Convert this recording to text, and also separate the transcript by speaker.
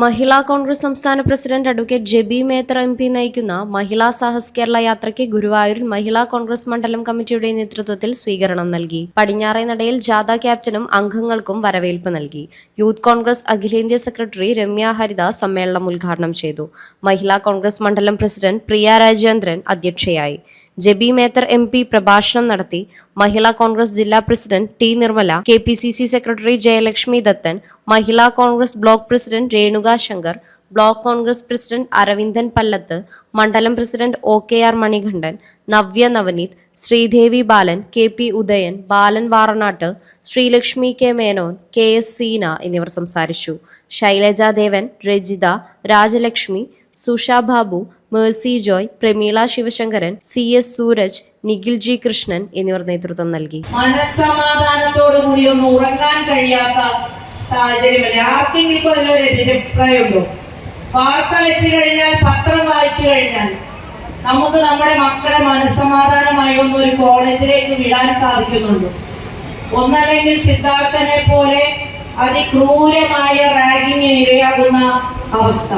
Speaker 1: മഹിളാ കോൺഗ്രസ് സംസ്ഥാന president advocate Jebi Mather M P നയിക്കുന്ന മഹിളാ സാഹസ് കേരള യാത്രയ്ക്ക് ഗുരുവായൂരിൽ മഹിളാ കോൺഗ്രസ് മണ്ഡലം കമ്മിറ്റിയുടെ നേതൃത്വത്തിൽ സ്വീകരണം നൽകി. പടിഞ്ഞാറേ നടയിൽ ജാഥ ക്യാപ്റ്റനും അംഗങ്ങൾക്കും വരവേൽപ്പ് നൽകി. യൂത്ത് കോൺഗ്രസ് അഖിലേന്ത്യാ സെക്രട്ടറി രമ്യ ഹരിദാസ് സമ്മേളനം ഉദ്ഘാടനം ചെയ്തു. മഹിളാ കോൺഗ്രസ് മണ്ഡലം പ്രസിഡന്റ് പ്രിയ രാജേന്ദ്രൻ അധ്യക്ഷയായി. ജെബി മേത്തർ എം പി പ്രഭാഷണം നടത്തി മഹിളാ കോൺഗ്രസ് ജില്ലാ president T Nirmala K P C C secretary Jayalakshmi Dathan Mahila Congress block president Renuka Shankar block Congress president Aravindan Pallath മണ്ഡലം president O K R Manikandan Navya Navaneeth Sreedevi Balan K P Udayan Balan Varanad Sreelakshmi K Menon K S Seena എന്നിവർ സംസാരിച്ചു. Shailaja Devan Rajitha Rajalakshmi Susha Babu Mercy Joy Prameela Sivasankaran C S Sooraj Nikhil G Krishnan എന്നിവർ നേതൃത്വം നൽകി.
Speaker 2: മനസ്സമാധാനത്തോടു കൂടി ഒന്ന് ഉറങ്ങാൻ കഴിയാത്ത സാഹചര്യമല്ലേ. ആർക്കെങ്കിലും ഇപ്പൊ അതിലൊരു എതിരഭിപ്രായമുണ്ടോ? വാർത്ത വെച്ചു കഴിഞ്ഞാൽ പത്രം വായിച്ചു കഴിഞ്ഞാൽ നമുക്ക് നമ്മുടെ മക്കളെ മനസ്സമാധാനമായി ഒന്ന് ഒരു കോളേജിലേക്ക് വിടാൻ സാധിക്കുന്നുണ്ട്. ഒന്നല്ലെങ്കിൽ സിദ്ധാർത്ഥനെ പോലെ അതിക്രൂരമായ റാഗിങ്ങിന് ഇരയാകുന്ന അവസ്ഥ.